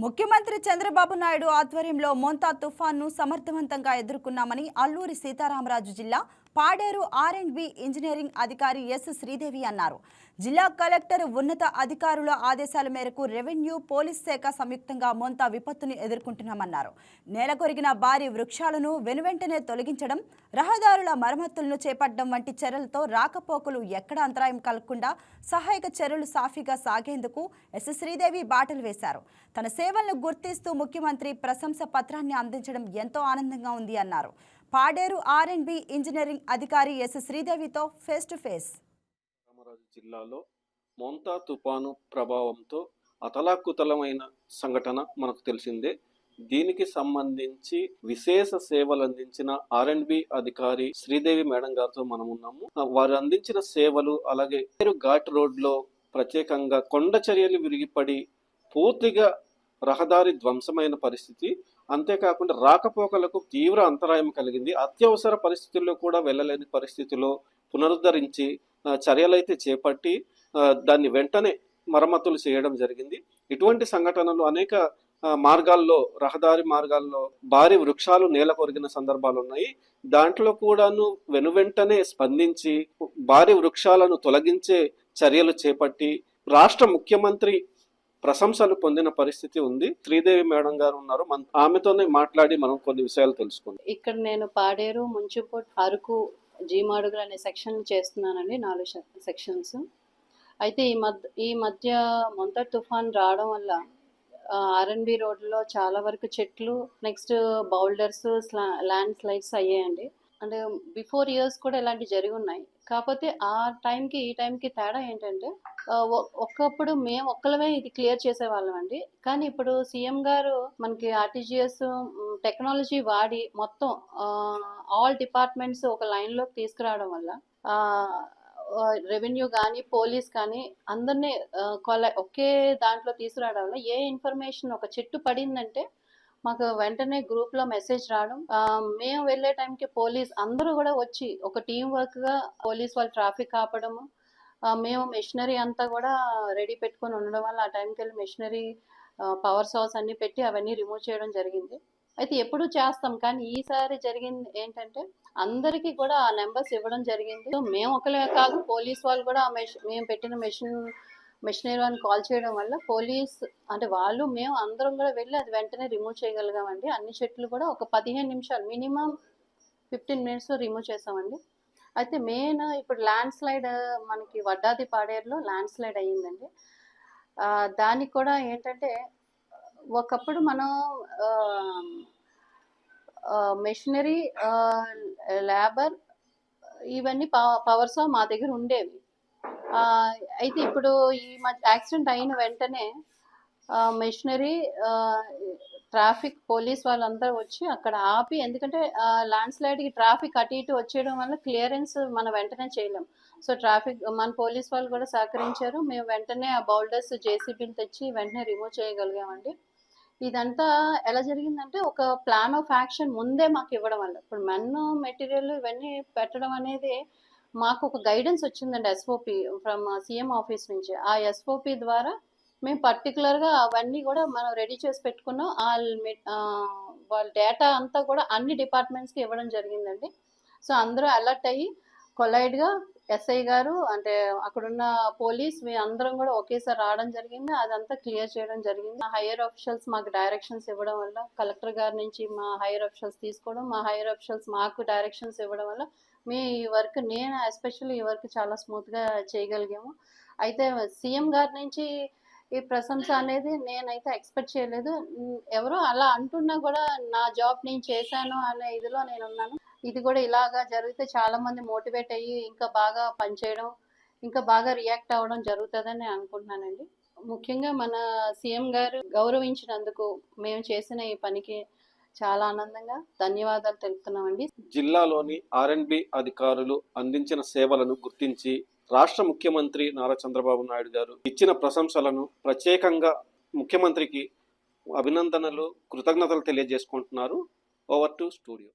ముఖ్యమంత్రి చంద్రబాబు నాయుడు ఆధ్వర్యంలో మోంతా తుఫాన్ను సమర్థవంతంగా ఎదుర్కొన్నామని అల్లూరి సీతారామరాజు జిల్లా Paderu R and B engineering అధికారి ఎస్ శ్రీదేవి అన్నారు. జిల్లా కలెక్టర్ ఉన్నత అధికారుల ఆదేశాల మేరకు రెవెన్యూ పోలీస్ శాఖ సంయుక్తంగా మొంత విపత్తును ఎదుర్కొంటున్నామన్నారు. నేల కొరిగిన భారీ వృక్షాలను వెనువెంటనే తొలగించడం రహదారుల మరమ్మతులను చేపట్టడం వంటి చర్యలతో రాకపోకలు ఎక్కడ అంతరాయం కలగకుండా సహాయక చర్యలు సాఫీగా సాగేందుకు ఎస్ శ్రీదేవి బాటలు వేశారు. తన సేవలను గుర్తిస్తూ ముఖ్యమంత్రి ప్రశంస పత్రాన్ని అందించడం ఎంతో ఆనందంగా ఉంది అన్నారు. Paderu R and B engineering అధికారి ఎస్ శ్రీదేవితో ఫేస్ టు ఫేస్. రామరాజు జిల్లాలో మోంతా తుపాను ప్రభావంతో అతలాకుతలమైన సంఘటన మనకు తెలిసిందే. దీనికి సంబంధించి విశేష సేవలు అందించిన ఆర్ అండ్ బి అధికారి శ్రీదేవి మేడం గారితో మనం ఉన్నాము. వారు అందించిన సేవలు అలాగే పేరు ఘాట్ రోడ్లో ప్రత్యేకంగా కొండ చర్యలు విరిగిపడి పూర్తిగా రహదారి ధ్వంసమైన పరిస్థితి. అంతేకాకుండా రాకపోకలకు తీవ్ర అంతరాయం కలిగింది. అత్యవసర పరిస్థితుల్లో కూడా వెళ్ళలేని పరిస్థితిలో పునరుద్ధరించి చర్యలైతే చేపట్టి దాన్ని వెంటనే మరమ్మతులు చేయడం జరిగింది. ఇటువంటి సంఘటనలు అనేక మార్గాల్లో రహదారి మార్గాల్లో భారీ వృక్షాలు నేల కొరిగిన సందర్భాలు ఉన్నాయి దాంట్లో కూడాను వెనువెంటనే స్పందించి భారీ వృక్షాలను తొలగించే చర్యలు చేపట్టి రాష్ట్ర ముఖ్యమంత్రి ప్రశంసలు పొందిన పరిస్థితి ఉంది. శ్రీదేవి మేడం గారు ఉన్నారు. మన ఆమెతోనే మాట్లాడి మనం కొన్ని విషయాలు తెలుసుకుందాం. ఇక్కడ నేను పాడేరు ముంచుపూట్ అరకు జీమాడుగులు అనే సెక్షన్ చేస్తున్నానండి. నాలుగు సె- సెక్షన్స్ అయితే ఈ మధ్య ఈ మధ్య మొంత తుఫాన్ రావడం వల్ల ఆర్ఎన్బి రోడ్లో చాలా వరకు చెట్లు నెక్స్ట్ బౌల్డర్స్ ల్యాండ్ స్లైడ్స్ అయ్యాయండి. అంటే బిఫోర్ ఇయర్స్ కూడా ఇలాంటివి జరిగి ఉన్నాయి కాకపోతే ఆ టైంకి ఈ టైంకి తేడా ఏంటంటే ఒక్కప్పుడు మేము ఒక్కలమే ఇది క్లియర్ చేసేవాళ్ళం అండి. కానీ ఇప్పుడు సీఎం గారు మనకి ఆర్టీజీఎస్ టెక్నాలజీ వాడి మొత్తం ఆల్ డిపార్ట్మెంట్స్ ఒక లైన్లోకి తీసుకురావడం వల్ల రెవెన్యూ కానీ పోలీస్ కానీ అందరినీ కొల ఒకే దాంట్లో తీసుకురావడం వల్ల ఏ ఇన్ఫర్మేషన్ ఒక చెట్టు పడిందంటే మాకు వెంటనే గ్రూప్లో మెసేజ్ రావడం. మేము వెళ్ళే టైంకి పోలీస్ అందరూ కూడా వచ్చి ఒక టీం వర్క్గా పోలీస్ వాళ్ళు ట్రాఫిక్ ఆపడము. మేము మెషినరీ అంతా కూడా రెడీ పెట్టుకొని ఉండడం వల్ల ఆ టైంకి వెళ్ళి మెషినరీ పవర్ సోర్స్ అన్ని పెట్టి అవన్నీ రిమూవ్ చేయడం జరిగింది. అయితే ఎప్పుడు చేస్తాం కానీ ఈసారి జరిగింది ఏంటంటే అందరికీ కూడా ఆ నెంబర్స్ ఇవ్వడం జరిగింది. మేము ఒకలే కాదు పోలీస్ వాళ్ళు కూడా ఆ మేము పెట్టిన మెషిన్ మెషినరీ వాళ్ళని కాల్ చేయడం వల్ల పోలీస్ అంటే వాళ్ళు మేము అందరం కూడా వెళ్ళి అది వెంటనే రిమూవ్ చేయగలిగామండి. అన్ని చెట్లు కూడా ఒక పదిహేను నిమిషాలు మినిమం ఫిఫ్టీన్ మినిట్స్లో రిమూవ్ చేసామండి. అయితే మెయిన్ ఇప్పుడు ల్యాండ్ స్లైడ్ మనకి వడ్డాది పాడేరులో ల్యాండ్ స్లైడ్ అయ్యిందండి. దానికి కూడా ఏంటంటే ఒకప్పుడు మనం మెషినరీ లేబర్ ఇవన్నీ పవర్స్ మా దగ్గర ఉండేవి. అయితే ఇప్పుడు ఈ మధ్య యాక్సిడెంట్ అయిన వెంటనే మెషినరీ ట్రాఫిక్ పోలీస్ వాళ్ళందరూ వచ్చి అక్కడ ఆపి ఎందుకంటే ల్యాండ్ స్లైడ్కి ట్రాఫిక్ అటు ఇటు వచ్చేయడం వల్ల క్లియరెన్స్ మనం వెంటనే చేయలేం. సో ట్రాఫిక్ మన పోలీస్ వాళ్ళు కూడా సహకరించారు. మేము వెంటనే ఆ బౌల్డర్స్ జేసీబీని తెచ్చి వెంటనే రిమూవ్ చేయగలిగామండి. ఇదంతా ఎలా జరిగిందంటే ఒక ప్లాన్ ఆఫ్ యాక్షన్ ముందే మాకు ఇవ్వడం వల్ల. ఇప్పుడు మెన్ మెటీరియల్ ఇవన్నీ పెట్టడం అనేది మాకు ఒక గైడెన్స్ వచ్చిందండి ఎస్ఓపి ఫ్రమ్ సీఎం ఆఫీస్ నుంచి. ఆ ఎస్ఓపి ద్వారా మేము పర్టికులర్గా అవన్నీ కూడా మనం రెడీ చేసి పెట్టుకున్నాం. వాళ్ళ వాళ్ళ డేటా అంతా కూడా అన్ని డిపార్ట్మెంట్స్కి ఇవ్వడం జరిగిందండి. సో అందరూ అలర్ట్ అయ్యి కొలైడ్గా ఎస్ఐ గారు అంటే అక్కడున్న పోలీస్ మీ అందరం కూడా ఒకేసారి రావడం జరిగింది. అదంతా క్లియర్ చేయడం జరిగింది. హైయర్ ఆఫీషియల్స్ మాకు డైరెక్షన్స్ ఇవ్వడం వల్ల కలెక్టర్ గారి నుంచి మా హైయర్ ఆఫీషియల్స్ తీసుకోవడం మా హైయర్ ఆఫీషియల్స్ మాకు డైరెక్షన్స్ ఇవ్వడం వల్ల మీ ఈ వర్క్ నేను ఎస్పెషల్లీ ఈ వర్క్ చాలా స్మూత్గా చేయగలిగాము. అయితే సీఎం గారి నుంచి ఈ ప్రశంస అనేది నేనైతే ఎక్స్పెక్ట్ చేయలేదు. ఎవరు అలా అంటున్నా కూడా నా జాబ్ నేను చేశాను అనే ఇదిలో నేను ఉన్నాను ఇది కూడా ఇలాగా జరిగితే చాలా మంది మోటివేట్ అయ్యి ఇంకా బాగా పనిచేయడం ఇంకా బాగా రియాక్ట్ అవ్వడం జరుగుతుందని అనుకుంటున్నానండి. ముఖ్యంగా మన సీఎం గారు గౌరవించినందుకు మేము చేసిన ఈ పనికి చాలా ఆనందంగా ధన్యవాదాలు తెలుపుతున్నామండి. జిల్లాలోని ఆర్ అధికారులు అందించిన సేవలను గుర్తించి రాష్ట్ర ముఖ్యమంత్రి నారా చంద్రబాబు నాయుడు గారు ఇచ్చిన ప్రశంసలను ప్రత్యేకంగా ముఖ్యమంత్రికి అభినందనలు కృతజ్ఞతలు తెలియజేసుకుంటున్నారు. Over to studio.